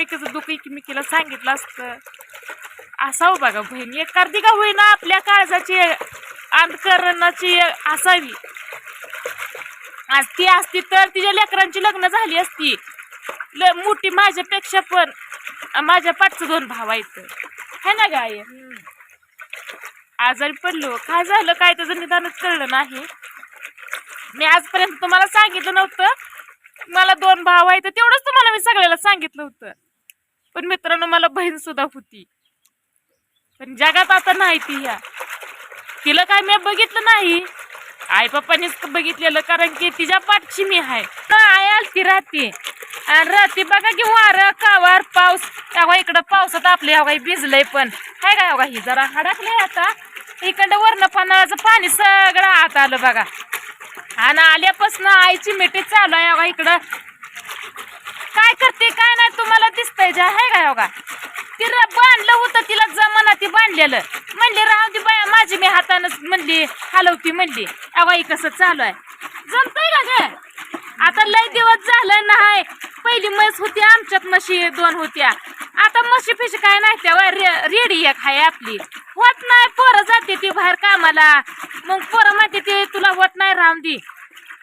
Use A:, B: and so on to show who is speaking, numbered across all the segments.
A: एकमेकीचं दुःख एकमेकीला सांगितलं असतं. असावं बघा बहीण एक करती का होईना आपल्या काळजाची अंतकरणाची असावी. आज ती असती तर तिच्या लेकरांची लग्न झाली असती. ल मोठी माझ्यापेक्षा पण माझ्या पाठचं दोन भाव आहेत. है ना गाय? आजारी पडलो. काय झालं? काय त्याचं निदानच कळलं नाही. मी आजपर्यंत तुम्हाला सांगितलं नव्हतं. मला दोन भाव आहेत तेवढंच तुम्हाला मी सगळ्याला सांगितलं होतं. पण मित्रांनो मला बहीण सुद्धा होती. पण जगात आता नाही ती ह्या. तिला काय मी बघितलं नाही. आई पप्पानीच बघितलेलं कारण की तिच्या पाठची मी आहे. ना आई आलती राहते. आणि राहते बघा की वारं कावार पाऊस. तेव्हा इकडं पावसात आपले हवा भिजलंय पण. हाय का हवा ही जरा हडकलंय आता. इकडं वरण पानाचं पाणी सगळं आत आलं बघा. आणि आल्यापासून आईची मिठी चालू आहे. बघा इकडं काय करते काय नाही तुम्हाला दिसतंय जे आहे का योगा? तिला बांधलं होतं तिला जमाना ती बांधलेलं. म्हणली राहू दे बाया माझी मी हातानंच म्हणली हलवती म्हणली. अवाई कसं चालू आहे. जमतंय का ग? आता लय दिवस झालं नाही. पहिली म्हैस होती आमच्यात म्हशी दोन होत्या. आता म्हशी फिशी काय नाही त्या रेडी एक आहे आपली. होत नाही पोरं जाते ती बाहेर कामाला. मग पोरं म्हणते ते तुला होत नाही राहून दे.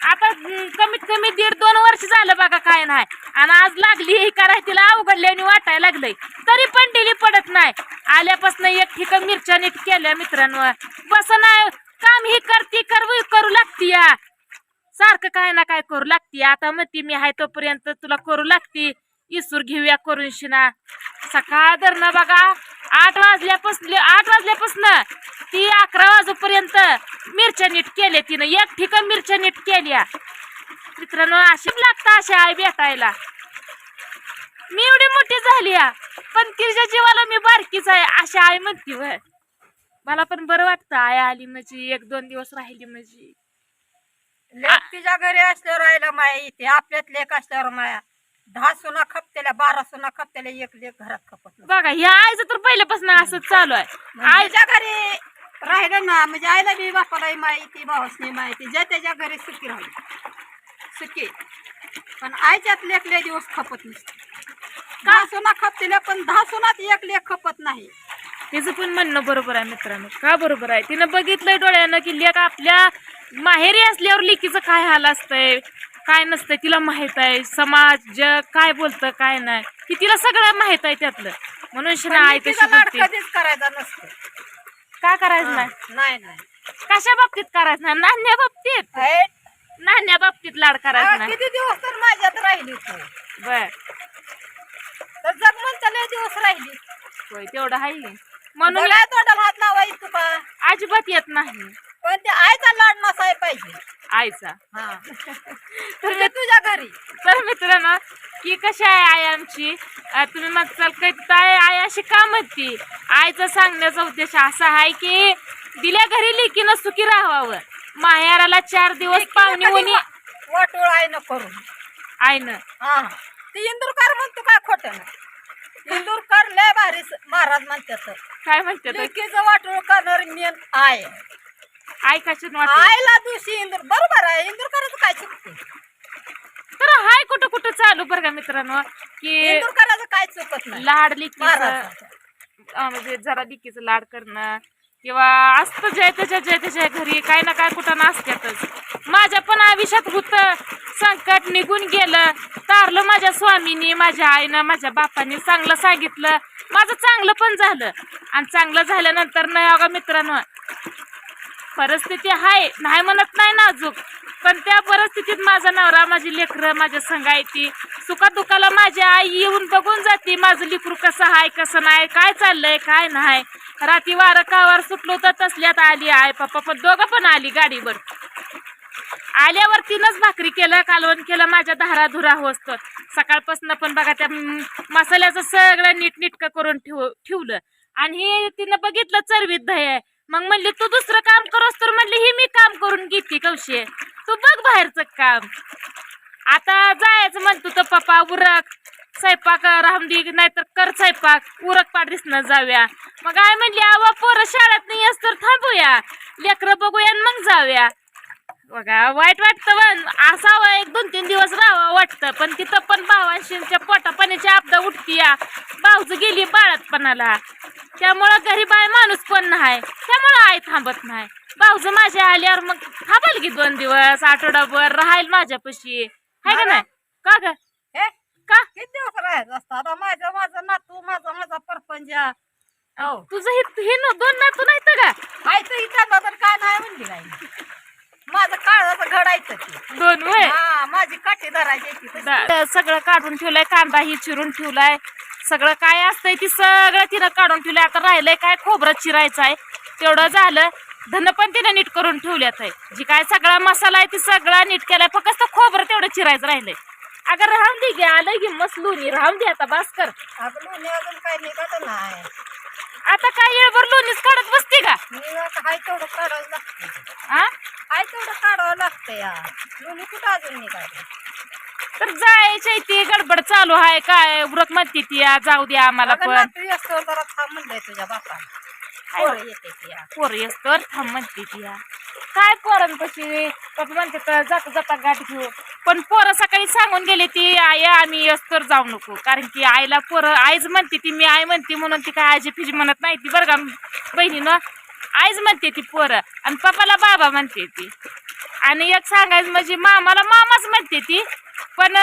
A: आता कमीत कमी दीड दोन वर्ष झालं बघा काय नाही. आणि आज लागली ही कराय तिला अवघडल्याने वाटायला लागलंय. तरी पण डिली पडत नाही. आल्यापासून एक ठिकाण मिरच्या नीट केल्या मित्रांवर बस नाही. काम ही करती करू करू लागती या. सारखं काय ना काय करू लागती. आता म्हणती मी आहे तोपर्यंत तुला करू लागती. इसूर घेऊया करून शिना. सकाळ धरणं बघा. आठ वाजल्यापासून आठ वाजल्यापासून ती अकरा वाजूपर्यंत मिरच्या नीट केल्या तिनं. एक ठिकाण मिरच्या नीट केल्या. मित्रांनो अशीच लागतं अशी आई भेटायला. मी एवढी मोठी झाली पण तिच्या जीवाला मी बारकीच आहे अशी आई म्हणती वय मला पण बरं वाटतं आई आली म्हणजे एक दोन दिवस राहिली म्हणजे.
B: तिच्या घरी असल्यावर राहिलं माया इथे आपल्यात लेख असल्यावर माया. दहा सुना खपतेल्या बारा सुना खपतेल्या एक लेख घरात खपत.
A: बघा ह्या आईचं तर पहिल्यापासून असंच चालू आहे. आई
B: आईच्या घरी राहिलं ना म्हणजे आईला बी बापालाही माहिती भावासनी माहिती ज्या त्याच्या घरी सुखी राहिली. सुखी. पण आईच्यात लेख लय दिवस खपत नसते. दहा सुना खपतेल्या पण दहा सुनात एक लेख खपत नाही.
A: तिचं पण म्हणणं बरोबर आहे मित्रांनो. का बरोबर आहे? तिनं बघितलंय डोळ्यानं की लेक आपल्या माहेरी असल्यावर लेकीचं काय हाल असतंय काय नसतंय तिला माहीत आहे. समाज जग काय बोलतं काय नाही. की तिला सगळं माहीत आहे त्यातलं. म्हणून शिना आई
B: पण तिचा
A: तशी
B: लाड
A: बोलते
B: कधीच करायचा नसतो.
A: काय करायचं नाही?
B: नाही नाही.
A: कशा बाबतीत करायचं नाही? नान्या बाबतीत. नान्या बाबतीत लाड करायचं नाही.
B: किती दिवस तर माझ्यात राहिली तू.
A: बर.
B: तर जग म्हणता लय दिवस राहिली.
A: होय तेवढं आहे. म्हणून
B: म्हणून तोंडाला हात लावायची तुका
A: अजिबात येत नाही.
B: पण ते आईचा लाड नसाय पाहिजे.
A: आईचा?
B: हा.
A: तर
B: तर तुझ्या घरी.
A: तर मित्रांनो की कशी आहे आई आमची? अं, तुम्ही मग चल कधी आई अशी का म्हणती? आईचा सांगण्याचा उद्देश असा आहे की दिल्या घरी लेकीनं सुखी राहावं. माहेराला चार दिवस पाहुणे होणी
B: वाटोळ आहे न करून.
A: आईनं?
B: हा. ते इंदुरकर म्हणतो काय खोट? ना इंदुरकर लय भारी स- महाराज म्हणतात.
A: काय म्हणते तर?
B: लेकीचं वाटोळ करणार मेन आय
A: आई कशात वाटत.
B: आईला दिवशी इंदूर बरोबर आहे इंदुरकरच काय चुकते
A: तर हाय कुठं कुठं चालू बरं का मित्रांनो? की
B: इंदुरकराचं काय चुकत नाही?
A: लाड अं, म्हणजे जरा लिकीचं लाड करणं किंवा असतं जय त्याच्या जय त्याच्या घरी काय ना काय कुठं नसत्यातच माझ्या पण आयुष्यात होतं. संकट निघून गेलं. तारलं माझ्या स्वामीनी माझ्या आईनं माझ्या बापाने चांगलं सांगितलं. माझं चांगलं पण झालं. आणि चांगलं झाल्यानंतर नाही अगं मित्रांनो परिस्थिती आहे नाही म्हणत नाही नाजूक पण त्या परिस्थितीत माझा नवरा माझी लेकरं माझ्या संगायती सुखादुखाला माझी आई येऊन बघून जाते माझं लेकरू कसं आहे कसं नाही काय चाललंय काय नाही. रात्री वारं कावार सुटलो तर तसल्यात आली आहे पप्पा पण दोघं पण आली गाडीवर. आल्यावर तिनंच भाकरी केलं कालवण केलं माझ्या धाराधुरा होत सकाळपासून पण बघा त्या मसाल्याचं सगळं नीटनीटकं करून ठेव ठेवलं. आणि हे तिनं बघितलं चरवीत दह्या मग म्हणली तू दुसरं काम करोस तर म्हणली ही मी काम करून घेते कवशे. तू बघ बाहेरचं काम. आता जायचं म्हणतो तर पप्पा उरक. स्वयंपाक रामदी नाहीतर कर स्वयंपाक. उरक पाडरीसनं जाऊया. मग आय म्हणली आवा पोरं शाळेत नाही असत तर थांबूया. लेकरं बघूया आणि मग जाऊया. बघा वाईट वाटतं पण असावं एक दोन तीन दिवस राहावं वाटतं. पण तिथं पण भावांशींच्या पोटा पाण्याची आपदा उठती या भाऊज गेली बाळातपणाला. त्यामुळं घरी बाय माणूस पण नाही. त्यामुळं आई थांबत नाही. भाऊज माझ्या आल्यावर मग थांबल की दोन दिवस आठवडाभर राहील माझ्यापाशी. हाय का नाही? का ग?
B: हे?
A: का?
B: किती दिवस राहायचं असतं? आता माझं माझं नातू माझा माझा परपंच. हो.
A: तुझं हे हे न- दोन नातू नाहीत का?
B: इथं तर काय नाही म्हणली काय माझं काळाचं घडायचं ते.
A: दोन वय?
B: हा माझी काठी धरायची ती तशी.
A: दा- सगळं काढून ठेवलंय कांदा ही चिरून ठेवलाय. सगळं काय असतंय ती सगळं तिनं काढून ठेवलंय. आता राहिलंय काय खोबरं चिरायचं आहे. तेवढं झालं धन पण तिनं नीट करून ठेवल्यात आहे. जी काय सगळा मसाला आहे ती सगळा नीट केलाय. फक्त खोबरं तेवढं चिरायचं राहिलंय. अगं राहून दे गे आलं की मस्त लोणी. राहून दे आता बास कर
B: अगं लोणी अजून काय निघत नाही.
A: आता काय येळभर लोणीच काढत बसते का?
B: मी आता हाय तेवढं काढावं लागतं
A: हा
B: हाय तेवढं काढावं लागतं या. लोणी कुठं अजून निघाले?
A: तर जायची ती गडबड चालू आहे काय व्रत म्हणते ती या, जाऊ द्या आम्हाला
B: अगं
A: पण.
B: नातू असतो जरा थांब म्हणलंय तुझ्या बापाला. पोरं येते ती या.
A: पोर तर थांब म्हणते ती या. काय पोरांपाशी पप्पा म्हणते तर जाता जाता गाठ घेऊ. पण पोरं सकाळी सांगून गेले ती आई आम्ही यस तर जाऊ नको. कारण की आईला पोरं आईच म्हणते ती मी आई म्हणते म्हणून ती काय आजी फिजी म्हणत नाही ती बरं का बहिणीनं? आईच म्हणते ती पोरं आणि पप्पाला बाबा म्हणते ती. आणि एक सांगायचं म्हणजे मामाला मामाच म्हणते ती पण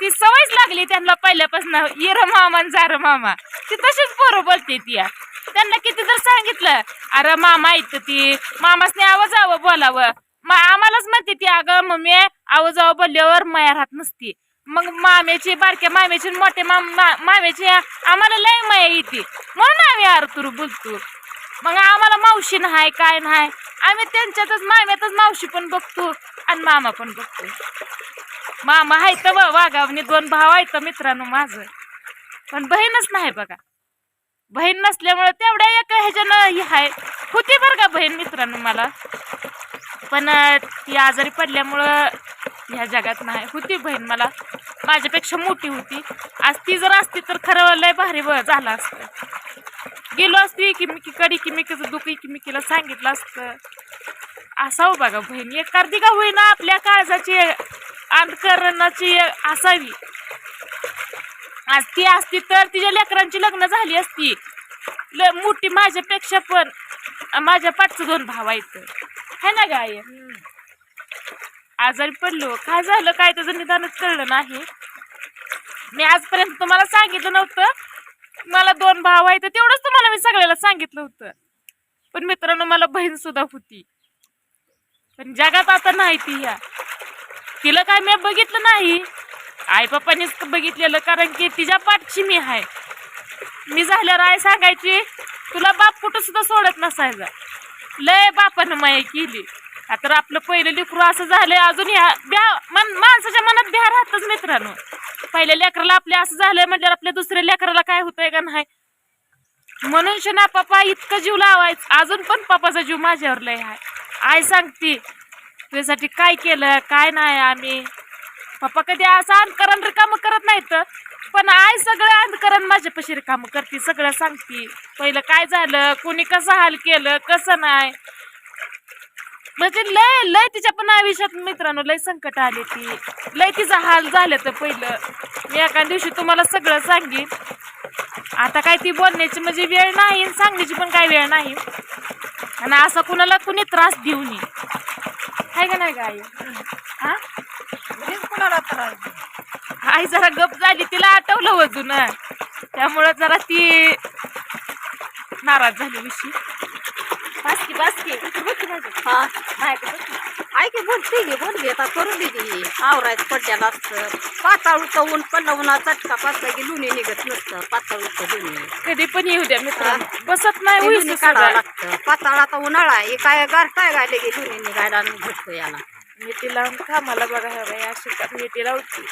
A: ती सवयच लागली त्यांना पहिल्यापासून येर मामा आणि जार मामा. ती तशीच पोरं बोलते ती. या. त्यांना किती जर सांगितलं अरे मामा येत ती मामासने आवाज आवं बोलावं. मा आम्हालाच म्हणते ती अगं मम्मी आवाज आवं बोलल्यावर माया राहत नसती. मग मामेची बारक्या मामेची मोठे माम मामेची आम्हाला लय माया येते. म्हणून आम्ही आरतुर बोलतो. मग आम्हाला मावशी नाही काय नाही. आम्ही त्यांच्यातच माम्यातच मावशी पण बघतो आणि मामा पण बघतो. मामा आहे तर वागावणी दोन भाव आहेत मित्रांनो माझं. पण बहीणच नाही बघा. बहीण नसल्यामुळं तेवढ्या एक ह्याच्यानं ही आहे होती बरं का बहीण मित्रांनो मला. पण ती आजारी पडल्यामुळं ह्या जगात नाही. होती बहीण मला. माझ्यापेक्षा मोठी होती. आज ती जर असती तर खरं लय भारी व झालं असतं. गेलो असती किमिकीकडे किमिकीचं दुःख किमिकीला सांगितलं असतं. असावं हो बघा बहीण. एक अर्धी का होईना आपल्या काळजाची अंतकरणाची असावी. आज ती असती तर तिच्या लेकरांची लग्न झाली असती. ल मोठी माझ्यापेक्षा पण माझ्या पाठचं दोन भाव आहेत. है ना गाय आजारी पडलो. काय झालं? काय त्याचं निदानच कळलं नाही. मी आजपर्यंत तुम्हाला सांगितलं नव्हतं. मला दोन भाव आहेत तेवढंच तुम्हाला मी सगळ्याला सांगितलं होतं. पण मित्रांनो मला बहीण सुद्धा होती. पण जगात आता नाही ती ह्या. तिला काय मी बघितलं नाही. आई पप्पानीच बघितलेलं कारण की तिच्या पाठची मी आहे. मी झाल्यावर आई सांगायची तुला बाप कुठं सुद्धा सोडत नसायचा. लय बापानं माया केली. आता आपलं पहिलं लेकरू असं झालंय अजून ह्या ब्या मन माणसाच्या मनात ब्या राहतच मित्रांनो. पहिल्या लेकराला आपल्या असं झालंय म्हटल्यावर आपल्या दुसऱ्या लेकराला काय होतंय का नाही? म्हणून ना पप्पा इतकं जीव लावायचं अजून पण पप्पाचा जीव माझ्यावर लय आहे. आई सांगते तुझ्यासाठी काय केलं काय नाही आम्ही? पप्पा कधी असं अंधकरण रिकामं करत नाहीत. पण आई सगळं अंधकरण माझ्यापाशी रिकामं करते सगळं सांगते. पहिलं काय झालं कोणी कसं हाल केलं कसं नाही. म्हणजे लय लय तिच्या पण आयुष्यात मित्रांनो लय संकट आले ती. लय तिचा हाल झालं तर पहिलं. मी एका दिवशी तुम्हाला सगळं सांगेन. आता काय ती बोलण्याची म्हणजे वेळ नाही सांगण्याची पण काय वेळ नाही. आणि असं कुणाला कुणी त्रास देऊ नये. आहे का नाही गाय हा?
B: त्रास.
A: आई जरा गप झाली तिला आठवलं वजून. त्यामुळं जरा ती नाराज झाली विषयी बासकी बासकी.
B: हा. ऐक की बोलते की बोलली आता करून दे की. आवरायचं पडल्याला असतं पाताळूचं ऊन पडलं उन्हा चटका पाचला की लुणी निघत नसतं. पाताळूचं लुणी
A: कधी पण येऊ द्या मित्रांनो बसत नाही
B: लुणी काढावं लागतं. पाताळाचा उन्हाळा आहे. काय गारठाय गायले की लुणी निघायला भेटतो याला.
A: मिठी लावून कामाला बघा ह्या बाई अशी का मिठी लावती.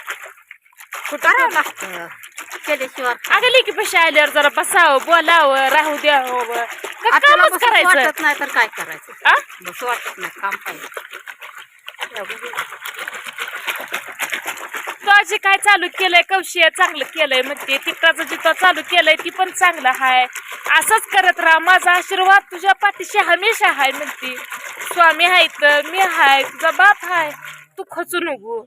A: कुठं
B: करावं लागतं केल्याशिवाय
A: अगं लेकी पैसे आल्यावर जरा बसावं बोलावं राहू द्यावं. का
B: आपल्याला
A: कामच
B: बसू
A: करायचं?
B: वाटत नाही तर काय करायचं?
A: आ?
B: बसू वाटत नाही काम पाहिजे.
A: तो आजी काय चालू केलंय? कौशी चांगलं केलंय म्हणते. तिकटाचं जिथं चालू केलंय ती पण चांगलं हाय. असंच करत राहा. माझा आशीर्वाद तुझ्या पाठीशी हमेशा हाय म्हणते. स्वामी आहे तर मी हाय तुझा बाप हाय तू खचू नको